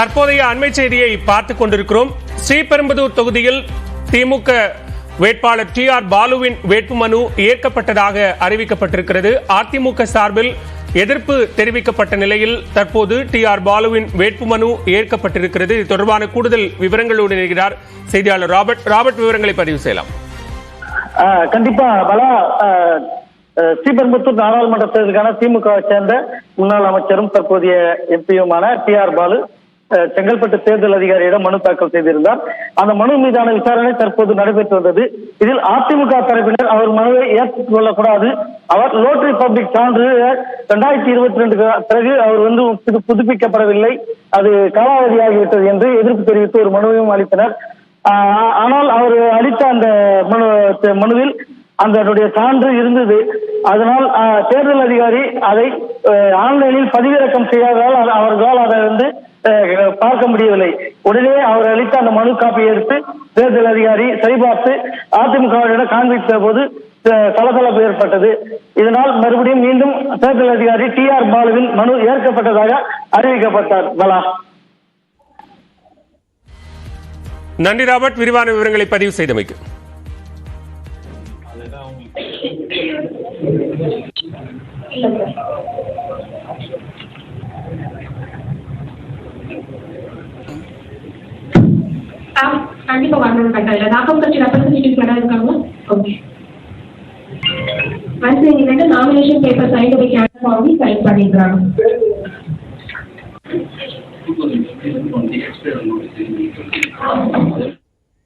தற்போதைய அண்மை செய்தியை பார்த்துக் கொண்டிருக்கிறோம். ஸ்ரீபெரும்புதூர் தொகுதியில் திமுக வேட்பாளர் டி ஆர் பாலுவின் வேட்புமனு ஏற்கப்பட்டதாக அறிவிக்கப்பட்டிருக்கிறது. அதிமுக சார்பில் எதிர்ப்பு தெரிவிக்கப்பட்ட நிலையில் தற்போது டி ஆர் பாலுவின் வேட்புமனு ஏற்கப்பட்டிருக்கிறது. இது தொடர்பான கூடுதல் விவரங்களோடு இணைகிறார் செய்தியாளர் ராபர்ட். ராபர்ட் விவரங்களை பதிவு செய்யலாம். கண்டிப்பா பலா ஸ்ரீபெரும்புத்தூர் நாடாளுமன்ற தேர்தலுக்கான திமுகவை சேர்ந்த முன்னாள் அமைச்சரும் தற்போதைய எம்பியுமான டி ஆர் பாலு. செங்கல்பட்டு தேர்தல் அதிகாரியிடம் மனு தாக்கல் செய்திருந்தார். அந்த மனு மீதான விசாரணை தற்போது நடைபெற்று வந்தது. இதில் அதிமுக தரப்பினர் அவர் மனுவை ஏற்றுக் கொள்ளக்கூடாது. அவர் லோட்டரி பப்ளிக் சான்று இரண்டாயிரத்தி இருபத்தி ரெண்டு பிறகு அவர் வந்து புதுப்பிக்கப்படவில்லை. அது காலாவதியாகிவிட்டது என்று எதிர்ப்பு தெரிவித்து ஒரு மனுவையும் அளித்தனர். ஆஹ் ஆனால் அவர் அளித்த அந்த மனு மனுவில் அதனுடைய சான்று இருந்தது. அதனால் தேர்தல் அதிகாரி அதை ஆன்லைனில் பதிவிறக்கம் செய்யாததால் அவர்களால் அதை வந்து பார்க்க முடியவில்லை. உடனே அவர் அளித்த அந்த மனு காப்பியை எடுத்து தேர்தல் அதிகாரி சரிபார்த்து அதிமுகவிடம் காண்பித்த போது சலசலப்பு ஏற்பட்டது. இதனால் மறுபடியும் மீண்டும் தேர்தல் அதிகாரி டி ஆர் பாலுவின் மனு ஏற்கப்பட்டதாக அறிவிக்கப்பட்டார். பலா. நன்றி ராபர்ட். விரிவான விவரங்களை பதிவு செய்தமைக்கு. ஆ, கண்டிப்பா வரணும் கட்டாயம் நாகம் கட்சி ரெப்ரஸன்டேட்டிவ் மேடம் இருக்காங்க ஓகே அடுத்து இங்க ரெண்டு நாமினேஷன் பேப்பர் சைன் வைக்க வாங்கி சைன் பண்ணிக்கிறாங்க on the expired notice.